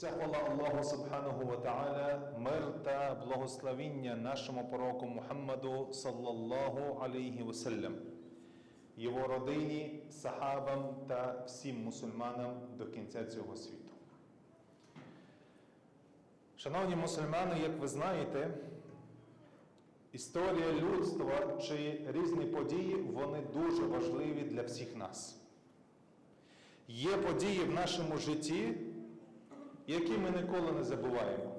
Вся хвала Аллаху Субханаху ва мир та благословіння нашому пророку Мухаммаду саллаллаху алейхі васелям, його родині, сахабам та всім мусульманам до кінця цього світу. Шановні мусульмани, як ви знаєте, історія людства чи різні події, вони дуже важливі для всіх нас. Є події в нашому житті, які ми ніколи не забуваємо.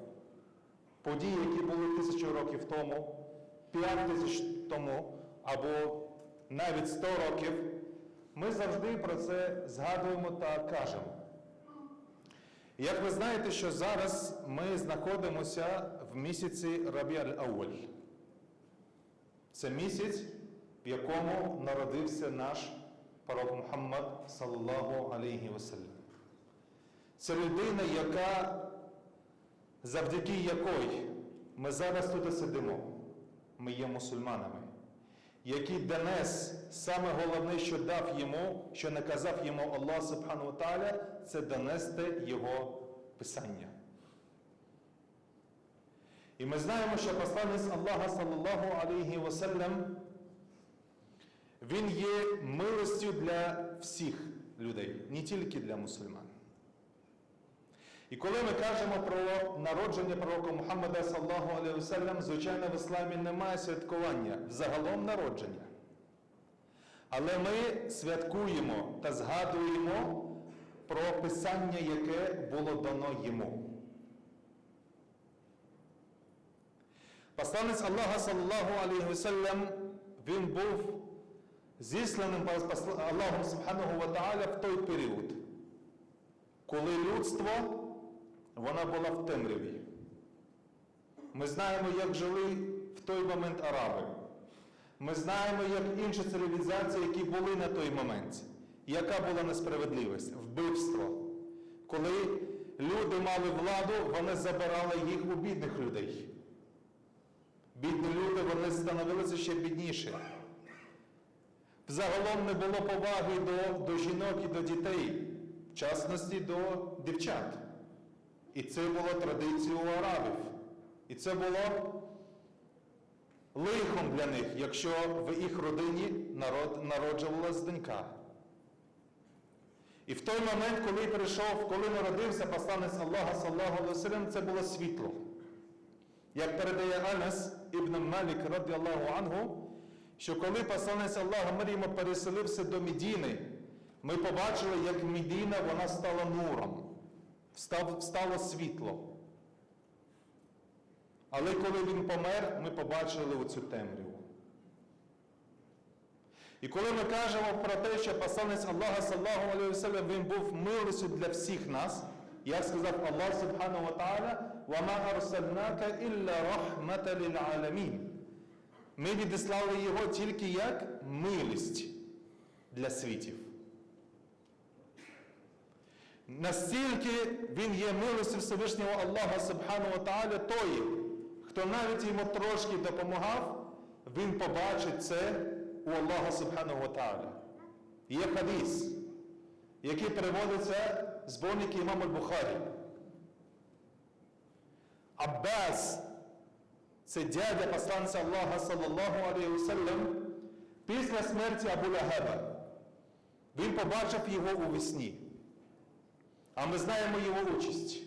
Події, які були тисячу років тому, п'ять тисяч тому, або навіть сто років, ми завжди про це згадуємо та кажемо. Як ви знаєте, що зараз ми знаходимося в місяці Рабіаль Ауаль. Це місяць, в якому народився наш пророк Мухаммад, саллаллаху алейхі ваsallam. Це людина, яка, завдяки якої ми зараз тут сидимо, ми є мусульманами, який донес саме головне, що дав йому, що наказав йому Аллах Субхану Тааля, це донести його писання. І ми знаємо, що посланець Аллаха, саллаллаху алейхі ваsallam, він є милостю для всіх людей, не тільки для мусульман. І коли ми кажемо про народження пророка Мухаммада, саллаху алейхи звичайно, в ісламі немає святкування взагалом народження. Але ми святкуємо та згадуємо про писання, яке було дано йому. Посланець Аллаха, саллаху алейхи він був зісланим Аллахом Субханаху Ва в той період, коли людство вона була в темряві. Ми знаємо, як жили в той момент араби. Ми знаємо, як інші цивілізації, які були на той момент, яка була несправедливість, вбивство. Коли люди мали владу, вони забирали їх у бідних людей. Бідні люди вони становилися ще бідніші. Взагалом не було поваги до, до жінок і до дітей, в частності до дівчат. І це було традицією арабів. І це було лихом для них, якщо в їх родині народ, народжувалась донька. І в той момент, коли прийшов, коли народився посланець Аллаха, саллаху алейhi це було світло. Як передає Анас ібн Малік, раді Аллаху ангу, що коли посланець Аллаха Маріма переселився до Медіни, ми побачили, як Медіна вона стала нуром, Встало світло. Але коли він помер, ми побачили оцю темряву. І коли ми кажемо про те, що посланець Аллаха саллаху алейхи він був милістю для всіх нас, як сказав Аллах Субхану Ва «Вама арсальнака ілля рахмата ліл. Ми відіслали його тільки як милість для світів. Настільки він є милостю Всевишнього Аллаха Субхану Тааля, той, хто навіть йому трошки допомагав, він побачить це у Аллаха Субхану Тааля. Є хадіс, який переводиться зборник імам Аль-Бухарі. Аббас, це дядя посланця Аллаха, саллаллаху алейхи після смерті Абу Лагаба, він побачив його у весні. А ми знаємо його участь.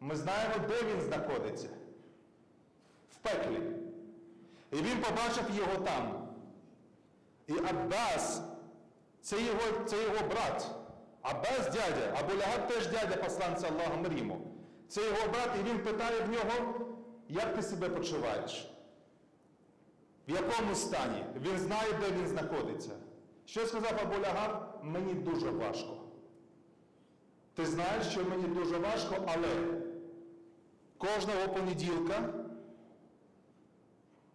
Ми знаємо, де він знаходиться. В пеклі. І він побачив його там. І Аббас, це його, це його брат. Аббас дядя, Абу Лагаб теж дядя посланця Аллаха Маріму. Це його брат, і він питає в нього, як ти себе почуваєш? В якому стані? Він знає, де він знаходиться. Що сказав Абу Лагаб? Мені дуже важко. Ти знаєш, що мені дуже важко, але кожного понеділка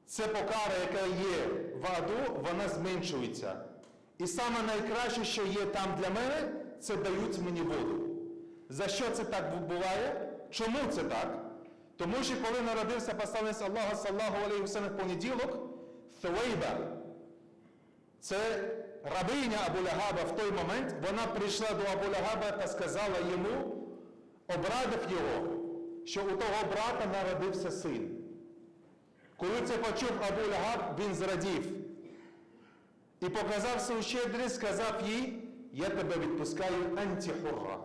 це покара, яка є в аду, вона зменшується. І саме найкраще, що є там для мене, це дають мені воду. За що це так буває? Чому це так? Тому що коли народився посланець Аллаха, саллаху алейхи в понеділок, Thuwayba, це рабиня Абу Лягаба в той момент, вона прийшла до Абу Лягаба та сказала йому, обрадив його, що у того брата народився син. Коли це почув Абу Лягаб, він зрадів і показав свою щедрість, сказав їй, я тебе відпускаю антихурра.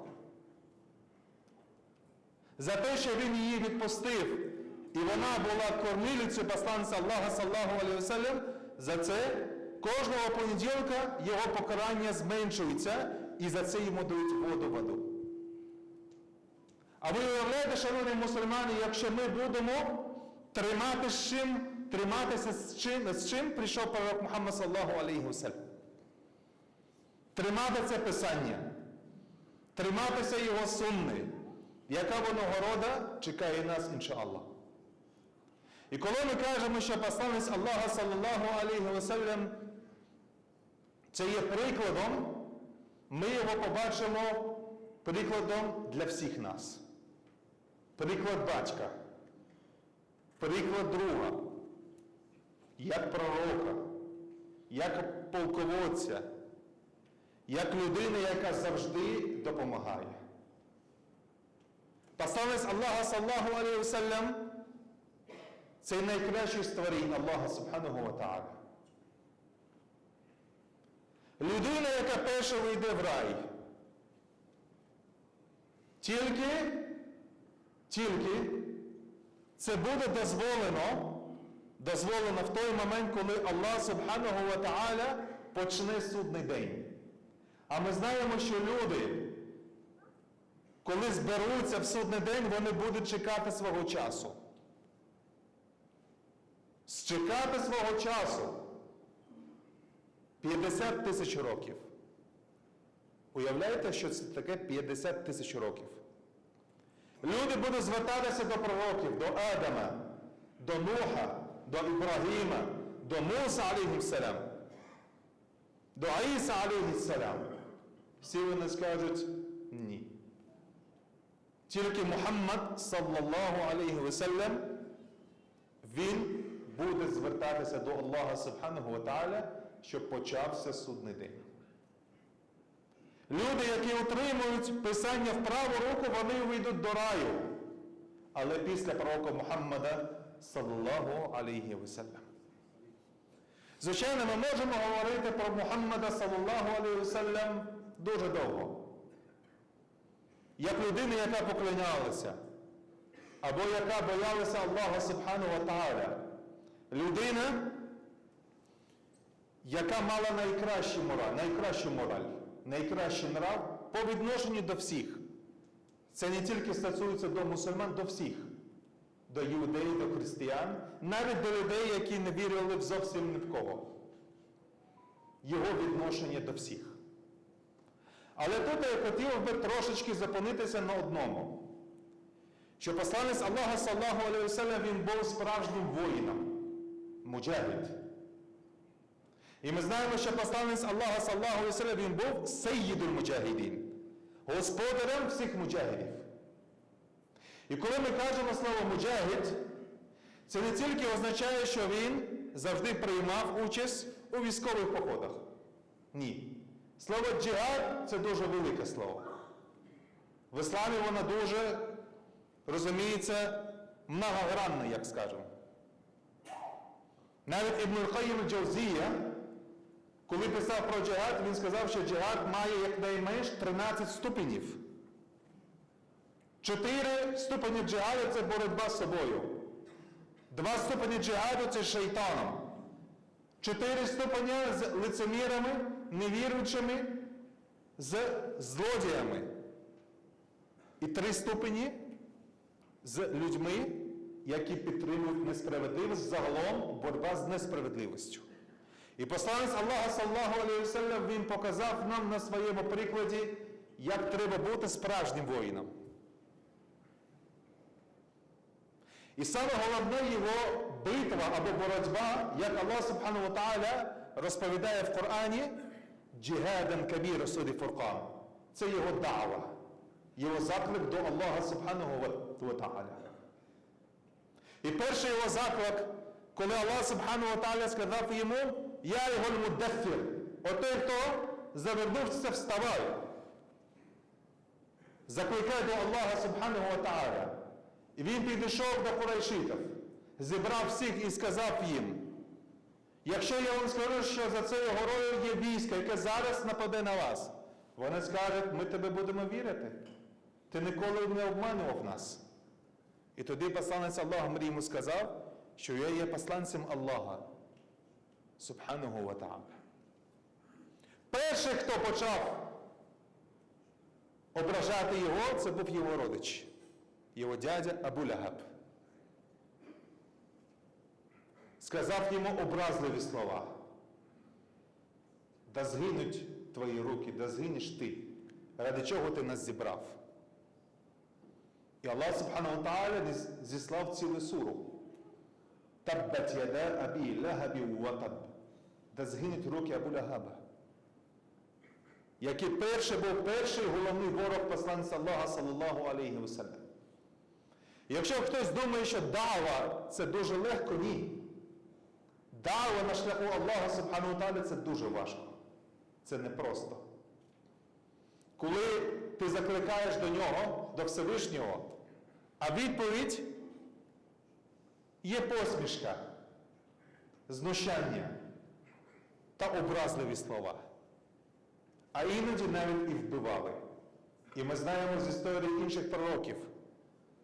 За те, що він її відпустив, і вона була кормилицею посланця Аллаха саллаху вассалям, за це кожного понеділка його покарання зменшується, і за це йому дають воду воду. А ви уявляєте, шановні мусульмани, якщо ми будемо тримати з чим, триматися з чим, з чим прийшов пророк Мухаммад саллаху алейхи? Тримати це писання, триматися його сунни, яка винагорода чекає нас, іншаллах. І коли ми кажемо, що посланець Аллаха саллаллаху алейхи вассалям це є прикладом, ми його побачимо прикладом для всіх нас. Приклад батька, приклад друга, як пророка, як полководця, як людина, яка завжди допомагає. Посланець Аллаха саллаху алейхи вассалям це найкращий створінь Аллаха Субханаhu wa Ta'ala. Людина, яка перша вийде в рай. Тільки, тільки це буде дозволено, дозволено в той момент, коли Аллах Субханаhu wa Ta'ala почне судний день. А ми знаємо, що люди, коли зберуться в судний день, вони будуть чекати свого часу. Чекати свого часу 50 тисяч років. Уявляєте, що це таке 50 тисяч років? Люди будуть звертатися до пророків, до Адама, до Нуха, до Ібрагіма, до Муса, алейхіссалям, до Аїса, алейхіссалям. Всі вони скажуть ні. Тільки Мухаммад, саллаллаху алейхи вассалям, він буде звертатися до Аллаха wa Ta'ala, щоб почався судний день. Люди, які отримують писання в праву руку, вони вийдуть до раю. Але після пророка Мухаммада, саллаллаху алейхи вассалям. Звичайно, ми можемо говорити про Мухаммада, саллаллаху алейхи вассалям, дуже довго. Як людина, яка поклонялася, або яка боялася Аллаха Субхану wa Ta'ala. Людина, яка мала найкращу мораль, найкращу мораль, найкращий нрав по відношенню до всіх. Це не тільки стосується до мусульман, до всіх, до юдеїв, до християн, навіть до людей, які не вірили в зовсім ні в кого. Його відношення до всіх. Але тут я хотів би трошечки зупинитися на одному. Що посланець Аллаха саллаху алейхи він був справжнім воїном, муджахід. І ми знаємо, що посланець Аллаха саллаху алейхи він був сейїдуль муджахідін, господарем всіх муджахідів. І коли ми кажемо слово муджахід, це не тільки означає, що він завжди приймав участь у військових походах. Ні. Слово джихад це дуже велике слово. В ісламі воно дуже розуміється многогранно, як скажемо. Навіть Ібн Аль-Qayyim Джавзія, коли писав про джихад, він сказав, що джихад має якнайменш 13 ступенів. Чотири ступені джихаду це боротьба з собою. Два ступені джихаду це з шейтаном. Чотири ступені з лицемірами, невіруючими, з злодіями. І три ступені з людьми, які підтримують несправедливість, загалом боротьба з несправедливістю. І посланець Аллаха саллаху алейхи він показав нам на своєму прикладі, як треба бути справжнім воїном. І саме головне його битва або боротьба, як Аллах Субхану Ta'ala розповідає в Корані, джихаден кабір суді фуркан. Це його дава, його заклик до Аллаха Субхану Ta'ala. І перший його заклик, коли Аллах Субхану Ta'ala сказав йому, я його муддафір. Отой, хто завернувся, вставай. закликає до Аллаха Субханого Ва Тааля. І він підійшов до курайшитів, зібрав всіх і сказав їм, якщо я вам скажу, що за цією горою є військо, яке зараз нападе на вас, вони скажуть, ми тебе будемо вірити. Ти ніколи не обманював нас. І тоді посланець Аллаха йому сказав, що я є посланцем Аллаха, Субханого Ва Тааля. Перший, хто почав ображати його, це був його родич, його дядя Абу Лягаб. Сказав йому образливі слова. Да згинуть твої руки, да згинеш ти. Ради чого ти нас зібрав? І Аллах Субхану Тааля зіслав цілу суру. Таббат яда абі лягабі ватаб. Да згинуть руки Абу Лягаба. Який перший був перший головний ворог посланця Аллаха, саллаллаху алейхі вассалям. Якщо хтось думає, що дава це дуже легко, ні. Дава на шляху Аллаха Субхану Тааля це дуже важко. Це непросто. Коли ти закликаєш до нього, до Всевишнього, а відповідь є посмішка, знущання та образливі слова. А іноді навіть і вбивали. І ми знаємо з історії інших пророків,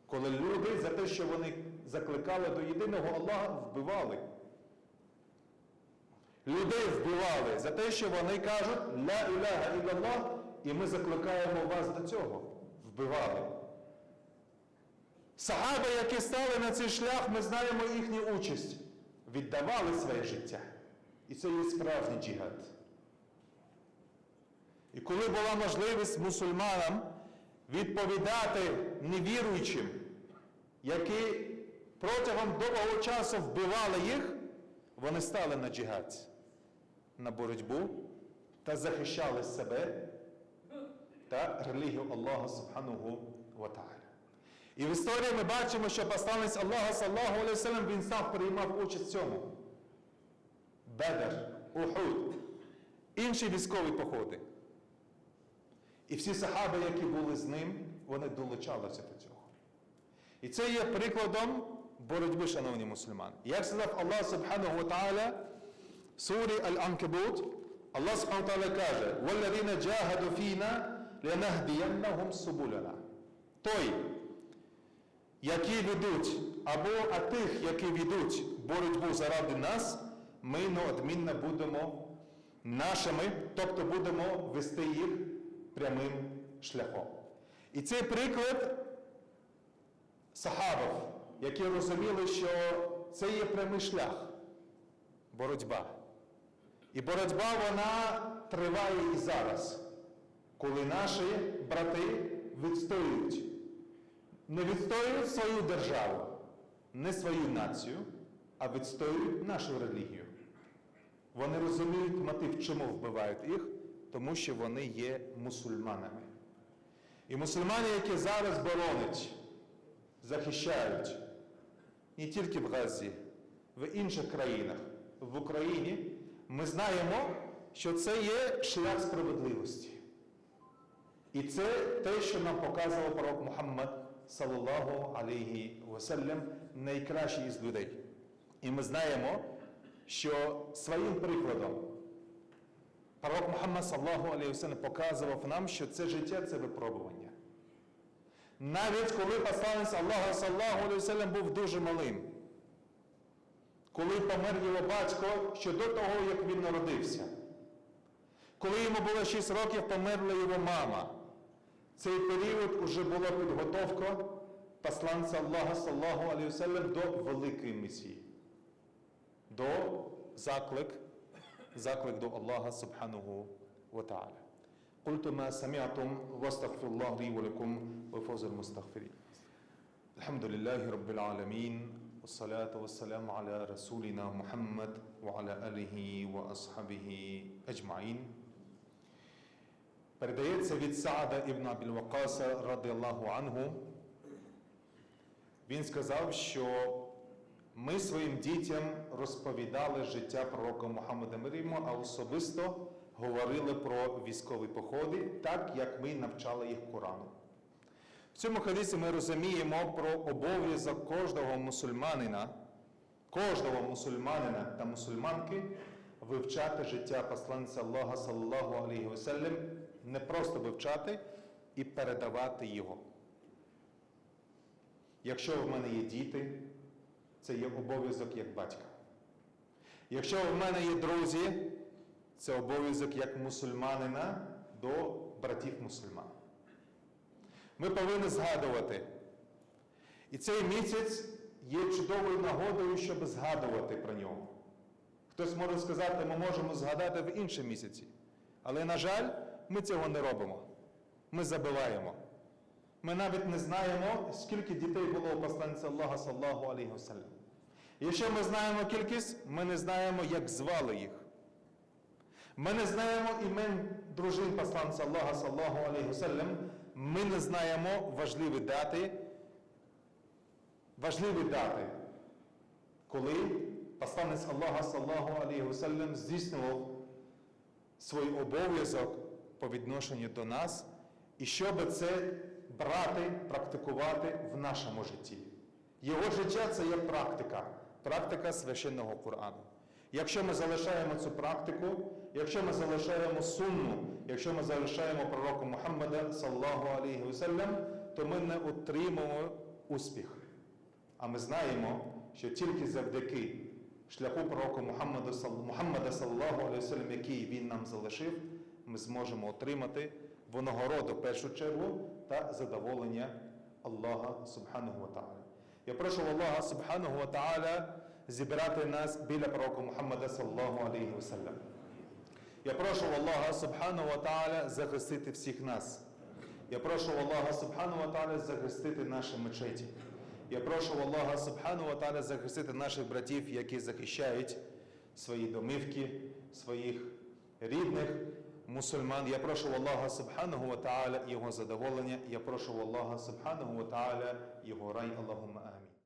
коли люди за те, що вони закликали до єдиного Аллаха, вбивали. Людей вбивали за те, що вони кажуть Ла іляха ілlallah, і ми закликаємо вас до цього. Вбивали. Сахаби, які стали на цей шлях, ми знаємо їхню участь. Віддавали своє життя. І це є справжній джихад. І коли була можливість мусульманам відповідати невіруючим, які протягом довгого часу вбивали їх, вони стали на джихад, на боротьбу та захищали себе та релігію Аллаха Субхану Ва. І в історії ми бачимо, що посланець Аллаха, саллаху алейhi салям, він сам приймав участь в цьому. Бедер, Ухуд, інші військові походи. І всі сахаби, які були з ним, вони долучалися до цього. І це є прикладом боротьби, шановні мусульмани. Як сказав Аллах Субхану Тааля в сурі Аль-Анкабут, Аллах Субхану Тааля каже, «Валладина джагаду фіна субуляна». Той, які ведуть, або а тих, які ведуть боротьбу заради нас, ми неодмінно будемо нашими, тобто будемо вести їх прямим шляхом. І цей приклад сахабів, які розуміли, що це є прямий шлях, боротьба. І боротьба вона триває і зараз, коли наші брати відстоюють, не відстоюють свою державу, не свою націю, а відстоюють нашу релігію. Вони розуміють мотив, чому вбивають їх, тому що вони є мусульманами. І мусульмани, які зараз боронять, захищають не тільки в Газі, в інших країнах, в Україні, ми знаємо, що це є шлях справедливості. І це те, що нам показував пророк Мухаммад, саллаллаху алейхі васалям, найкращий із людей. І ми знаємо, що своїм прикладом пророк Мухаммад саллаху васалям показував нам, що це життя це випробування. Навіть коли посланець Аллаха саллаху васалям був дуже малим, коли помер його батько ще до того, як він народився. Коли йому було 6 років, померла його мама. Цей період уже була підготовка посланця Аллаха саллаху алейхи до великої місії, до заклик, заклик до Аллаха субханаху ва та'аля. قلت ما سمعتم واستغفر الله لي ولكم وفوز المستغفرين الحمد لله رب العالمين والصلاة والسلام على رسولنا محمد وعلى آله وأصحابه أجمعين Передається від Саада ібн Абіль Вакаса, радиаллаху анху. Він сказав, що ми своїм дітям розповідали життя пророка Мухаммада Миріма, а особисто говорили про військові походи, так як ми навчали їх Корану. В цьому хадисі ми розуміємо про обов'язок кожного мусульманина, кожного мусульманина та мусульманки вивчати життя посланця Аллаха саллаллаху алейхи васеллям, не просто вивчати і передавати його. Якщо в мене є діти, це є обов'язок як батька. Якщо в мене є друзі, це обов'язок як мусульманина до братів мусульман. Ми повинні згадувати. І цей місяць є чудовою нагодою, щоб згадувати про нього. Хтось може сказати, ми можемо згадати в інші місяці. Але, на жаль, ми цього не робимо. Ми забуваємо. Ми навіть не знаємо, скільки дітей було у посланця Аллаха саллаху алейхи. Якщо ми знаємо кількість, ми не знаємо, як звали їх. Ми не знаємо імен дружин посланця Аллаха саллаху алейхи. Ми не знаємо важливі дати, важливі дати, коли посланець Аллаха саллаху алейхи здійснював свій обов'язок по відношенню до нас, і щоб це брати, практикувати в нашому житті. Його життя це є практика, практика священного Корану. Якщо ми залишаємо цю практику, якщо ми залишаємо сунну, якщо ми залишаємо пророка Мухаммада, саллаху алейхи вассалям, то ми не отримаємо успіх. А ми знаємо, що тільки завдяки шляху пророка Мухаммада, Мухаммада саллаху вассалям, який він нам залишив, ми зможемо отримати винагороду в першу чергу та задоволення Аллаха Субханаху Ва Та'аля. Я прошу Аллаха Субханаху Ва Та'аля зібрати нас біля пророка Мухаммада саллаху алейхи вассалям. Я прошу Аллаха Субхану Та'аля захистити всіх нас. Я прошу Аллаха Субхану Та'аля захистити наші мечеті. Я прошу Аллаха Субхану Та'аля захистити наших братів, які захищають свої домівки, своїх рідних мусульман. Я прошу Аллаха Субханаху Ва Та'аля його задоволення. Я прошу Аллаха Субханаху Ва Та'аля його рай. Аллахумма амін.